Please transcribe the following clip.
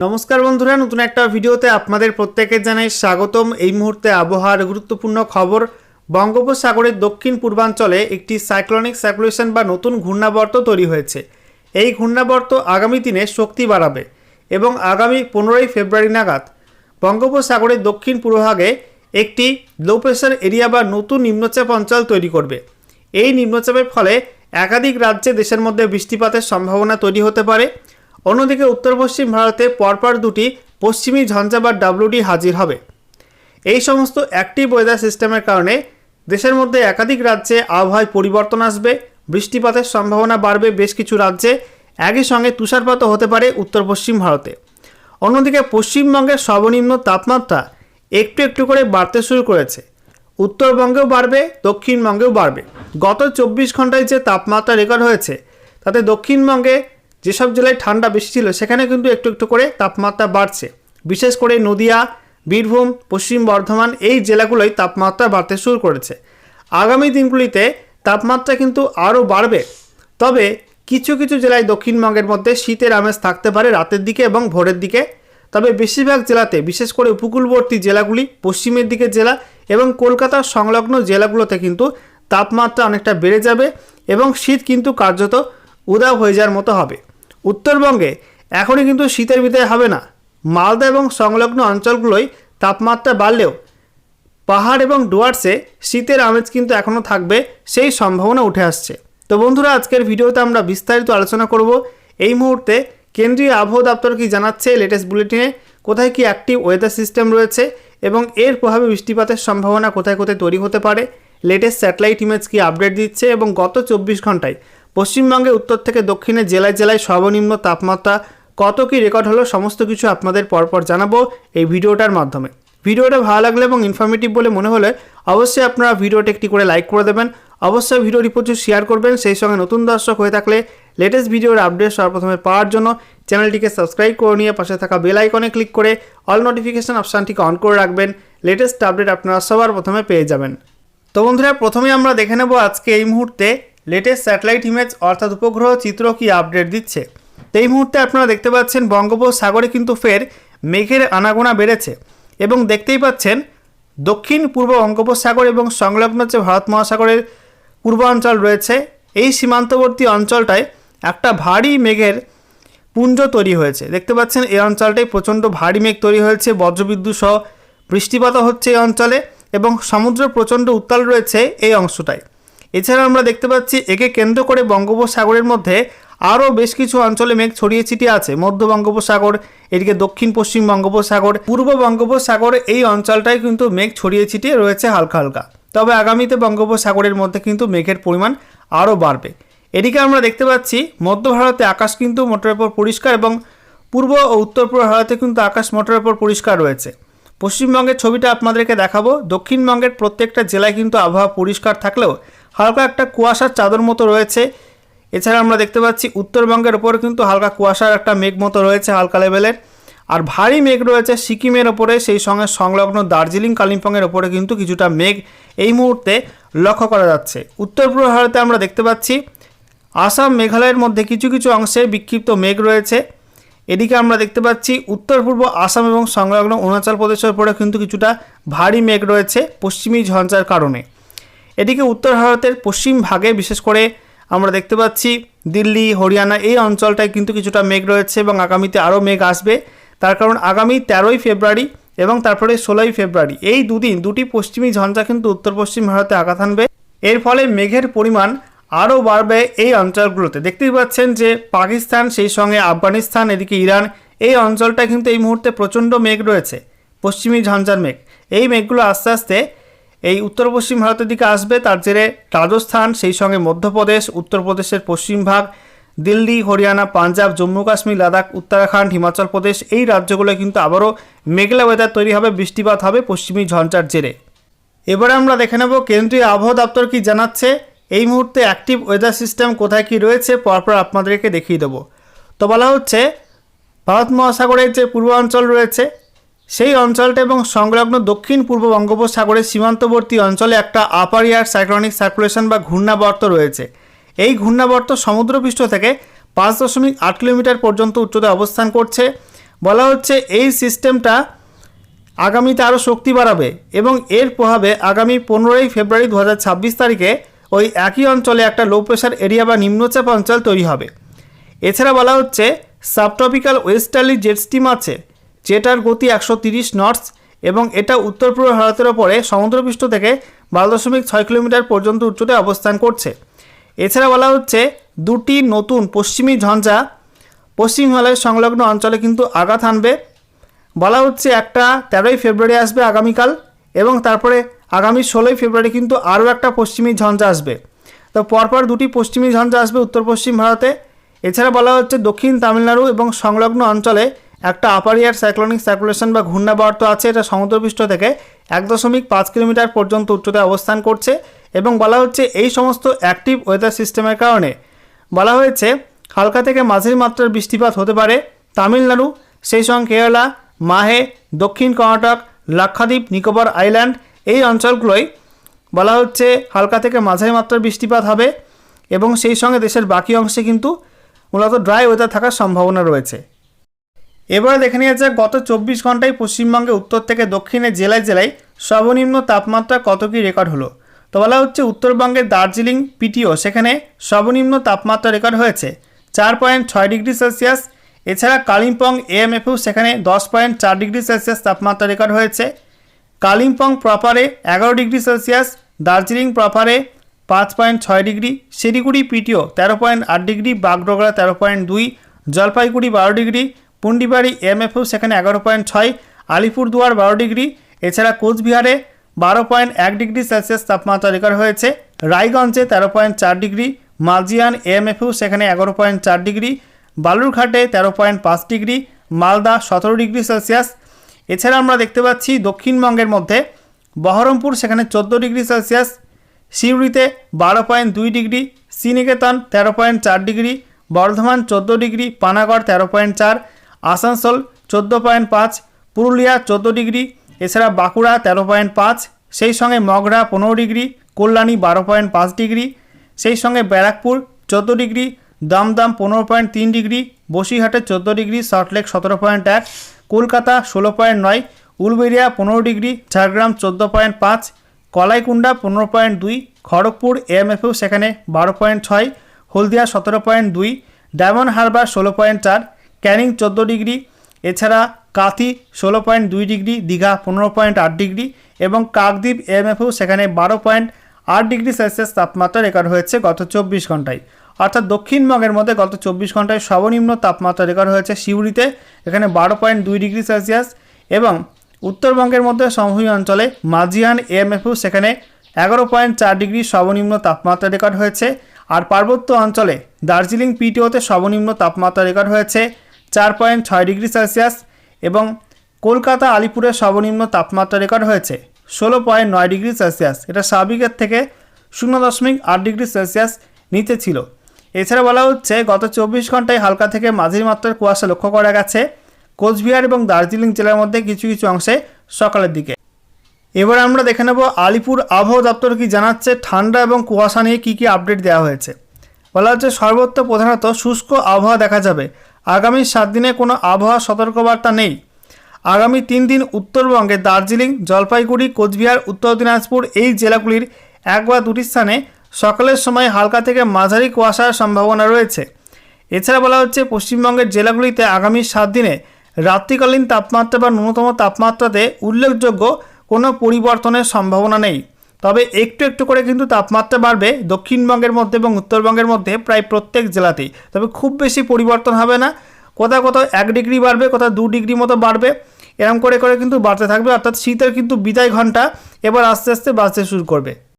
নমস্কার বন্ধুরা, নতুন একটা ভিডিওতে আপনাদের প্রত্যেকে জানাই স্বাগতম। এই মুহূর্তে আবহাওয়ার গুরুত্বপূর্ণ খবর, বঙ্গোপসাগরের দক্ষিণ পূর্বাঞ্চলে একটি সাইক্লোনিক সার্কুলেশন বা নতুন ঘূর্ণাবর্ত তৈরি হয়েছে। এই ঘূর্ণাবর্ত আগামী দিনে শক্তি বাড়াবে এবং আগামী পনেরোই ফেব্রুয়ারি নাগাদ বঙ্গোপসাগরের দক্ষিণ পূর্বভাগে একটি লো প্রেশার এরিয়া বা নতুন নিম্নচাপ অঞ্চল তৈরি করবে। এই নিম্নচাপের ফলে একাধিক রাজ্যে দেশের মধ্যে বৃষ্টিপাতের সম্ভাবনা তৈরি হতে পারে অন্যদিকে উত্তর পশ্চিম ভারতে পরপর দুটি পশ্চিমী ঝঞ্ঝা বা ডাব্লুডি হাজির হবে। এই সমস্ত অ্যাক্টিভ ওয়েদার সিস্টেমের কারণে দেশের মধ্যে একাধিক রাজ্যে আবহাওয়ায় পরিবর্তন আসবে, বৃষ্টিপাতের সম্ভাবনা বাড়বে বেশ কিছু রাজ্যে, একই সঙ্গে তুষারপাতও হতে পারে উত্তর পশ্চিম ভারতে। অন্যদিকে পশ্চিমবঙ্গের সর্বনিম্ন তাপমাত্রা একটু একটু করে বাড়তে শুরু করেছে। উত্তরবঙ্গেও বাড়বে, দক্ষিণবঙ্গেও বাড়বে। গত চব্বিশ ঘন্টায় যে তাপমাত্রা রেকর্ড হয়েছে, তাতে দক্ষিণবঙ্গে যেসব জেলায় ঠান্ডা বেশি ছিল, সেখানে কিন্তু একটু একটু করে তাপমাত্রা বাড়ছে। বিশেষ করে নদিয়া, বীরভূম, পশ্চিম বর্ধমান এই জেলাগুলোই তাপমাত্রা বাড়তে শুরু করেছে। আগামী দিনগুলিতে তাপমাত্রা কিন্তু আরও বাড়বে। তবে কিছু কিছু জেলায় দক্ষিণবঙ্গের মধ্যে শীতের আমেজ থাকতে পারে রাতের দিকে এবং ভোরের দিকে। তবে বেশিরভাগ জেলাতে, বিশেষ করে উপকূলবর্তী জেলাগুলি, পশ্চিমের দিকে জেলা এবং কলকাতার সংলগ্ন জেলাগুলোতে কিন্তু তাপমাত্রা অনেকটা বেড়ে যাবে এবং শীত কিন্তু কার্যত উদাও হয়ে যাওয়ার মতো হবে। উত্তরবঙ্গে এখনই কিন্তু শীতের বিদায় হবে না। মালদা এবং সংলগ্ন অঞ্চলগুলোয় তাপমাত্রা বাড়লেও পাহাড় এবং ডুয়ার্সে শীতের আমেজ কিন্তু এখনও থাকবে সেই সম্ভাবনা উঠে আসছে। তো বন্ধুরা, আজকের ভিডিওতে আমরা বিস্তারিত আলোচনা করব। এই মুহূর্তে কেন্দ্রীয় আবহাওয়া দপ্তর কি জানাচ্ছে লেটেস্ট বুলেটিনে কোথায় কি অ্যাক্টিভ ওয়েদার সিস্টেম রয়েছে? এবং এর প্রভাবে বৃষ্টিপাতের সম্ভাবনা কোথায় কোথায় তৈরি হতে পারে? লেটেস্ট স্যাটেলাইট ইমেজ কি আপডেট দিচ্ছে? এবং গত চব্বিশ ঘন্টায় পশ্চিমবঙ্গে উত্তর থেকে দক্ষিণে জেলায় জেলায় সর্বনিম্ন তাপমাত্রা কত কি রেকর্ড হলো সমস্ত কিছু আপনাদের পরপর জানাব এই ভিডিওটার মাধ্যমে। ভিডিওটা ভালো লাগলে এবং ইনফরমেটিভ বলে মনে হলে অবশ্যই আপনারা ভিডিওটা একটি করে লাইক করে দেবেন। অবশ্যই ভিডিওটি প্রচুর শেয়ার করবেন। সেই সঙ্গে নতুন দর্শক হয়ে থাকলে লেটেস্ট ভিডিওর আপডেট সর্বপ্রথমে পাওয়ার জন্য চ্যানেলটিকে সাবস্ক্রাইব করে নিয়ে পাশে থাকা বেল আইকনে ক্লিক করে অল নোটিফিকেশন অপশানটিকে অন করে রাখবেন। লেটেস্ট আপডেট আপনারা সবার প্রথমে পেয়ে যাবেন। তো বন্ধুরা প্রথমে আমরা দেখে নেব আজকে এই মুহূর্তে লেটেস্ট স্যাটেলাইট ইমেজ অর্থাৎ উপগ্রহ চিত্র কি আপডেট দিচ্ছে? এই মুহূর্তে আপনারা দেখতে পাচ্ছেন বঙ্গোপসাগরে কিন্তু ফের মেঘের আনাগোনা বেড়েছে এবং দেখতেই পাচ্ছেন দক্ষিণ পূর্ব বঙ্গোপসাগর এবং সংলগ্ন যে ভারত মহাসাগরের পূর্বাঞ্চল রয়েছে, এই সীমান্তবর্তী অঞ্চলটায় একটা ভারী মেঘের পুঞ্জ তৈরি হয়েছে। দেখতে পাচ্ছেন এই অঞ্চলটায় প্রচণ্ড ভারী মেঘ তৈরি হয়েছে, বজ্রবিদ্যুৎ সহ বৃষ্টিপাতও হচ্ছে এই অঞ্চলে এবং সমুদ্র প্রচণ্ড উত্তাল রয়েছে এই অংশটায়। এছাড়া আমরা দেখতে পাচ্ছি, একে কেন্দ্র করে বঙ্গোপসাগরের মধ্যে আরও বেশ কিছু অঞ্চলে মেঘ ছড়িয়ে ছিটিয়ে আছে। মধ্য বঙ্গোপসাগর, এদিকে দক্ষিণ পশ্চিম বঙ্গোপসাগর, পূর্ব বঙ্গোপসাগর এই অঞ্চলটায় কিন্তু মেঘ ছড়িয়ে ছিটিয়ে রয়েছে হালকা হালকা। তবে আগামীতে বঙ্গোপসাগরের মধ্যে কিন্তু মেঘের পরিমাণ আরও বাড়বে। এদিকে আমরা দেখতে পাচ্ছি, মধ্য ভারতে আকাশ কিন্তু মোটরের উপর পরিষ্কার এবং পূর্ব ও উত্তর পূর্ব ভারতে কিন্তু আকাশ মোটরের উপর পরিষ্কার রয়েছে। পশ্চিমবঙ্গের ছবিটা আপনাদেরকে দেখাবো। দক্ষিণবঙ্গের প্রত্যেকটা জেলায় কিন্তু আবহাওয়া পরিষ্কার থাকলেও হালকা একটা কুয়াশার চাদর মতো রয়েছে। এছাড়া আমরা দেখতে পাচ্ছি উত্তরবঙ্গের ওপরে কিন্তু হালকা কুয়াশার একটা মেঘ মতো রয়েছে হালকা লেভেলের। আর ভারী মেঘ রয়েছে সিকিমের ওপরে, সেই সঙ্গে সংলগ্ন দার্জিলিং, কালিম্পংয়ের ওপরে কিন্তু কিছুটা মেঘ এই মুহূর্তে লক্ষ্য করা যাচ্ছে। উত্তর পূর্ব ভারতে আমরা দেখতে পাচ্ছি আসাম, মেঘালয়ের মধ্যে কিছু কিছু অংশে বিক্ষিপ্ত মেঘ রয়েছে। এদিকে আমরা দেখতে পাচ্ছি উত্তর পূর্ব আসাম এবং সংলগ্ন অরুণাচল প্রদেশের উপরে কিন্তু কিছুটা ভারী মেঘ রয়েছে পশ্চিমী ঝঞ্ঝার কারণে। এদিকে উত্তর ভারতের পশ্চিম ভাগে, বিশেষ করে আমরা দেখতে পাচ্ছি দিল্লি, হরিয়ানা, এই অঞ্চলটায় কিন্তু কিছুটা মেঘ রয়েছে এবং আগামীতে আরও মেঘ আসবে। তার কারণ আগামী তেরোই ফেব্রুয়ারি এবং তারপরে ষোলোই ফেব্রুয়ারি, এই দুদিন, দুটি পশ্চিমী ঝঞ্ঝা কিন্তু উত্তর পশ্চিম ভারতে আঘাত আনবে এর ফলে মেঘের পরিমাণ আরও বাড়বে এই অঞ্চলগুলোতে। দেখতেই পাচ্ছেন যে পাকিস্তান, সেই সঙ্গে আফগানিস্তান, এদিকে ইরান, এই অঞ্চলটা কিন্তু এই মুহূর্তে প্রচণ্ড মেঘ রয়েছে, পশ্চিমী ঝঞ্ঝার মেঘ। এই মেঘগুলো আস্তে আস্তে এই উত্তর পশ্চিম ভারতের দিকে আসবে। তার জেরে রাজস্থান, সেই সঙ্গে মধ্যপ্রদেশ উত্তরপ্রদেশের পশ্চিম ভাগ, দিল্লি, হরিয়ানা, পাঞ্জাব, জম্মু, কাশ্মীর, লাদাখ, উত্তরাখণ্ড, হিমাচল প্রদেশ এই রাজ্যগুলো কিন্তু আবারও মেঘলা ওয়েদার তৈরি হবে, বৃষ্টিপাত হবে পশ্চিমী ঝঞ্ঝার জেরে। এবারে আমরা দেখে নেব কেন্দ্রীয় আবহাওয়া দপ্তর কি জানাচ্ছে। এই মুহূর্তে অ্যাক্টিভ ওয়েদার সিস্টেম কোথায় কি রয়েছে, পরপর আপনাদেরকে দেখিয়ে দেবো। তো বলা হচ্ছে, ভারত মহাসাগরের যে পূর্বাঞ্চল রয়েছে সেই অঞ্চলটা এবং সংলগ্ন দক্ষিণ পূর্ব বঙ্গোপসাগরের সীমান্তবর্তী অঞ্চলে একটা আপার ইয়ার সাইক্লনিক সার্কুলেশন বা ঘূর্ণাবর্ত রয়েছে। এই ঘূর্ণাবর্ত সমুদ্রপৃষ্ঠ থেকে পাঁচ দশমিক আট কিলোমিটার পর্যন্ত উচ্চতায় অবস্থান করছে। বলা হচ্ছে এই সিস্টেমটা আগামীতে আরও শক্তি বাড়াবে এবং এর প্রভাবে আগামী পনেরোই ফেব্রুয়ারি দু হাজার ছাব্বিশ তারিখে ওই একই অঞ্চলে একটা লো প্রেশার এরিয়া বা নিম্নচাপ অঞ্চল তৈরি হবে। এছাড়া বলা হচ্ছে সাবট্রপিক্যাল ওয়েস্টার্লি জেট স্টিম আছে। যেটার গতি একশো তিরিশ নটস এবং এটা উত্তর পূর্ব ভারতের ওপরে সমুদ্রপৃষ্ঠ থেকে বারো দশমিক ছয় কিলোমিটার পর্যন্ত উচ্চতায় অবস্থান করছে। এছাড়া বলা হচ্ছে, দুটি নতুন পশ্চিমী ঝঞ্ঝা পশ্চিম হিমালয়ের সংলগ্ন অঞ্চলে কিন্তু আঘাত হানবে। বলা হচ্ছে, একটা তেরোই ফেব্রুয়ারি আসবে আগামীকাল এবং তারপরে আগামী ষোলোই ফেব্রুয়ারি কিন্তু আরও একটা পশ্চিমী ঝঞ্ঝা আসবে। তো পরপর দুটি পশ্চিমী ঝঞ্ঝা আসবে উত্তর পশ্চিম ভারতে। এছাড়া বলা হচ্ছে, দক্ষিণ তামিলনাড়ু এবং সংলগ্ন অঞ্চলে একটা আপার ইয়ার সাইক্লোনিক সার্কুলেশন বা ঘূর্ণাবর্ত আছে, এটা সমুদ্রপৃষ্ঠ থেকে এক দশমিক পাঁচ কিলোমিটার পর্যন্ত উচ্চতায় অবস্থান করছে এবং বলা হচ্ছে এই সমস্ত অ্যাক্টিভ ওয়েদার সিস্টেমের কারণে। বলা হয়েছে, হালকা থেকে মাঝারি মাত্রার বৃষ্টিপাত হতে পারে তামিলনাড়ু, সেই সঙ্গে কেরালা, মাহে, দক্ষিণ কর্ণাটক, লাক্ষাদ্বীপ, নিকোবর আইল্যান্ড এই অঞ্চলগুলোই বলা হচ্ছে হালকা থেকে মাঝারি মাত্রার বৃষ্টিপাত হবে এবং সেই সঙ্গে দেশের বাকি অংশে কিন্তু মূলত ড্রাই ওয়েদার থাকার সম্ভাবনা রয়েছে। এবারে দেখে নেওয়া যাক গত চব্বিশ ঘন্টায় পশ্চিমবঙ্গে উত্তর থেকে দক্ষিণে জেলায় জেলায় সর্বনিম্ন তাপমাত্রা কত কী রেকর্ড হলো? তো বলা হচ্ছে উত্তরবঙ্গের দার্জিলিং, পিটিও, সেখানে সর্বনিম্ন তাপমাত্রা রেকর্ড হয়েছে চার পয়েন্ট ছয় ডিগ্রি সেলসিয়াস। এছাড়া কালিম্পং, এএমএফও, সেখানে দশ পয়েন্ট চার ডিগ্রি সেলসিয়াস তাপমাত্রা রেকর্ড হয়েছে। কালিম্পং প্রপারে এগারো ডিগ্রি সেলসিয়াস, দার্জিলিং প্রপারে পাঁচ পয়েন্ট ছয় ডিগ্রি, শিলিগুড়ি, পিটিও তেরো পয়েন্ট আট ডিগ্রি, বাগডোগরা তেরো পয়েন্ট দুই, জলপাইগুড়ি বারো ডিগ্রি পুন্ডিবাড়ি এমএফও সেখানে এগারো পয়েন্ট ছয়, আলিপুরদুয়ার বারো ডিগ্রি, এছাড়া কোচবিহারে বারো পয়েন্ট এক ডিগ্রি সেলসিয়াস তাপমাত্রা রেকর্ড হয়েছে। রায়গঞ্জে তেরো পয়েন্ট চার ডিগ্রি, মালজিয়ান এএমএফও সেখানে এগারো পয়েন্ট চার ডিগ্রি, বালুরঘাটে তেরো পয়েন্ট পাঁচ ডিগ্রি, মালদা সতেরো ডিগ্রি সেলসিয়াস। এছাড়া আমরা দেখতে পাচ্ছি দক্ষিণবঙ্গের মধ্যে বহরমপুর সেখানে চোদ্দ ডিগ্রি সেলসিয়াস সিউড়িতে বারো পয়েন্ট দুই ডিগ্রি, শ্রীনিকেতন তেরো পয়েন্ট চার ডিগ্রি, বর্ধমান চোদ্দ ডিগ্রি, পানাগড় তেরো পয়েন্ট চার আসানসোল চোদ্দ পয়েন্ট পাঁচ, পুরুলিয়া চোদ্দ ডিগ্রি, এছাড়া বাঁকুড়া তেরো পয়েন্ট পাঁচ, সেই সঙ্গে মগরা পনেরো ডিগ্রি, কল্যাণী বারো পয়েন্ট পাঁচ ডিগ্রি, সেই সঙ্গে ব্যারাকপুর চোদ্দ ডিগ্রি, দমদম পনেরো পয়েন্ট তিন ডিগ্রি, বসিরহাটে চোদ্দ ডিগ্রি, সল্টলেক সতেরো পয়েন্ট এক, কলকাতা ষোলো পয়েন্ট নয় উলবেরিয়া পনেরো ডিগ্রি, ঝাড়গ্রাম চোদ্দ পয়েন্ট পাঁচ কলাইকুণ্ডা পনেরো পয়েন্ট দুই, খড়গপুর এএমএফও সেখানে বারো পয়েন্ট ছয়, হলদিয়া সতেরো পয়েন্ট দুই, ডায়মন্ড হারবার ষোলো পয়েন্ট চার ক্যানিং চোদ্দ ডিগ্রি, এছাড়া কাথি ষোলো পয়েন্ট দুই ডিগ্রি, দীঘা পনেরো পয়েন্ট আট ডিগ্রি এবং কাকদ্বীপ এমএফও সেখানে বারো পয়েন্ট আট ডিগ্রি সেলসিয়াস তাপমাত্রা রেকর্ড হয়েছে গত চব্বিশ ঘন্টায় অর্থাৎ দক্ষিণবঙ্গের মধ্যে গত চব্বিশ ঘন্টায় সর্বনিম্ন তাপমাত্রা রেকর্ড হয়েছে সিউড়িতে এখানে বারো পয়েন্ট দুই ডিগ্রি সেলসিয়াস এবং উত্তরবঙ্গের মধ্যে সমভূমি অঞ্চলে মাজিয়ান এএমএফও সেখানে এগারো পয়েন্ট চার ডিগ্রি সর্বনিম্ন তাপমাত্রা রেকর্ড হয়েছে। আর পার্বত্য অঞ্চলে দার্জিলিং পিটিওতে সর্বনিম্ন তাপমাত্রা রেকর্ড হয়েছে চার পয়েন্ট ছয় ডিগ্রি সেলসিয়াস এবং কলকাতা আলিপুরের সর্বনিম্ন তাপমাত্রা রেকর্ড হয়েছে ষোলো পয়েন্ট নয় ডিগ্রি সেলসিয়াস। এটা স্বাভাবিকের থেকে শূন্য দশমিক আট ডিগ্রি সেলসিয়াস নিচে ছিল। এছাড়া বলা হচ্ছে গত চব্বিশ ঘন্টায় হালকা থেকে মাঝারি মাত্রার কুয়াশা লক্ষ্য করা গেছে। কোচবিহার এবং দার্জিলিং জেলার মধ্যে কিছু কিছু অংশে সকালের দিকে। এবার আমরা দেখে নেব আলিপুর আবহাওয়া দপ্তর কি জানাচ্ছে, ঠান্ডা এবং কুয়াশা নিয়ে কী কী আপডেট দেওয়া হয়েছে। বলা হচ্ছে সর্বত্র প্রধানত শুষ্ক আবহাওয়া দেখা যাবে। আগামী সাত দিনে কোনো আবহাওয়া সতর্কবার্তা নেই। আগামী তিন দিন উত্তরবঙ্গে দার্জিলিং, জলপাইগুড়ি, কোচবিহার, উত্তর দিনাজপুর এই জেলাগুলির এক বা দুটি স্থানে সকালের সময় হালকা থেকে মাঝারি কুয়াশার সম্ভাবনা রয়েছে। এছাড়া বলা হচ্ছে পশ্চিমবঙ্গের জেলাগুলিতে আগামী সাত দিনে রাত্রিকালীন তাপমাত্রা বা ন্যূনতম তাপমাত্রাতে উল্লেখযোগ্য কোনো পরিবর্তনের সম্ভাবনা নেই। তবে একটু একটু করে কিন্তু তাপমাত্রা বাড়বে দক্ষিণবঙ্গের মধ্যে এবং উত্তরবঙ্গের মধ্যে প্রায় প্রত্যেক জেলাতেই। তবে খুব বেশি পরিবর্তন হবে না। কোথাও কোথাও এক ডিগ্রি বাড়বে, কোথাও দু ডিগ্রি মতো বাড়বে। এরম করে করে কিন্তু বাড়তে থাকবে। অর্থাৎ শীতের কিন্তু বিদায় ঘণ্টা এবার আস্তে আস্তে বাড়তে শুরু করবে।